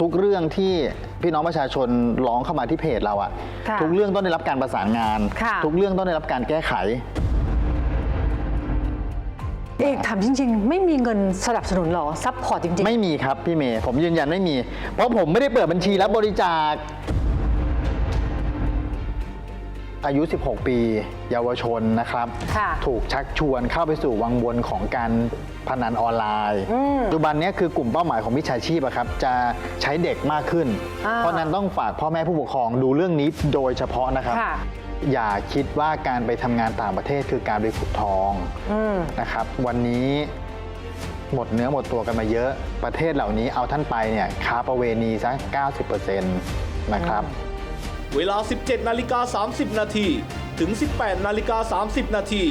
ทุกเรื่องที่พี่น้องประชาชนร้องเข้ามาที่เพจเราอะค่ะทุกเรื่องต้องได้รับการประสานงาน ค่ะ ทุกเรื่องต้องได้รับการแก้ไข เอกถามจริง ๆ ไม่มีเงินสนับสนุนเหรอซัพพอร์ตจริง ไม่มีครับพี่เมย์ผมยืนยันไม่มี เพราะผมไม่ได้เปิดบัญชีรับบริจาค อายุ 16 ปี เยาวชนนะครับ ค่ะถูกชักชวนเข้าไปสู่วังวนของการพนันออนไลน์อืมปัจจุบันเนี้คือกลุ่มเป้าหมายของมิจฉาชีพอะครับจะใช้เด็กมากขึ้น อ่า เพราะฉะนั้นต้องฝากพ่อแม่ผู้ปกครองดูเรื่องนี้โดยเฉพาะนะครับ ค่ะ อย่าคิดว่าการไปทำงานต่างประเทศคือการไปขุดทองอืม นะครับ วันนี้หมดเนื้อหมดตัวกันมาเยอะประเทศเหล่านี้เอาท่านไปเนี่ยค้าประเวณีสัก90%นะครับ เวลา 17 นาฬิกา 30 นาที ถึง 18 นาฬิกา 30 นาที